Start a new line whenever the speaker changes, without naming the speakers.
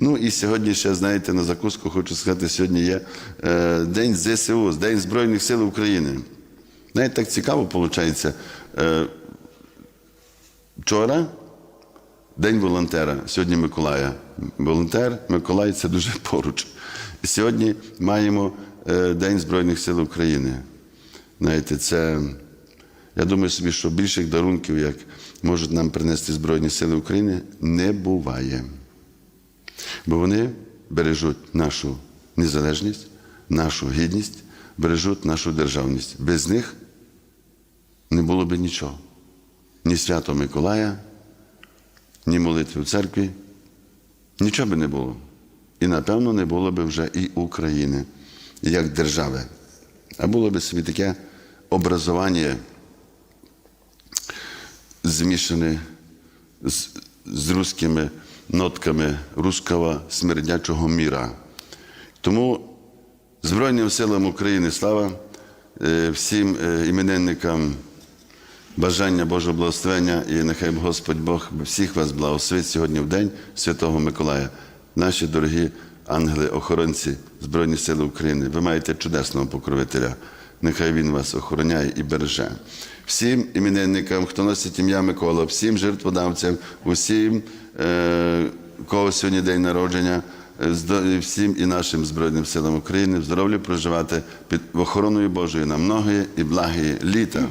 Ну і сьогодні ще, знаєте, на закуску хочу сказати, сьогодні є е, День ЗСУ, День Збройних сил України. Знаєте, так цікаво виходить. Е, вчора День волонтера, сьогодні Миколая. Волонтер, Миколай це дуже поруч. І сьогодні маємо е, День Збройних сил України. Знаєте, це, я думаю собі, що більших дарунків, як можуть нам принести Збройні Сили України, не буває. Бо вони бережуть нашу незалежність, нашу гідність, бережуть нашу державність. Без них не було б нічого. Ні свято Миколая, ні молитви в церкві, нічого би не було. І, напевно, не було б вже і України як держави. А було б собі таке образування змішане з, з руськими нотками руского смердячого міра. Тому Збройним силам України слава е, всім е, іменинникам бажання Божого благословення і нехай Господь Бог всіх вас благословить сьогодні в день Святого Миколая. Наші дорогі ангели-охоронці Збройні Сили України, ви маєте чудесного покровителя. Нехай Він вас охороняє і береже. Всім іменинникам, хто носить ім'я Микола, всім жертводавцям, усім, е, кого сьогодні день народження, е, всім і нашим Збройним силам України, в здоров'я проживати під охороною Божою на многоє і благі літа.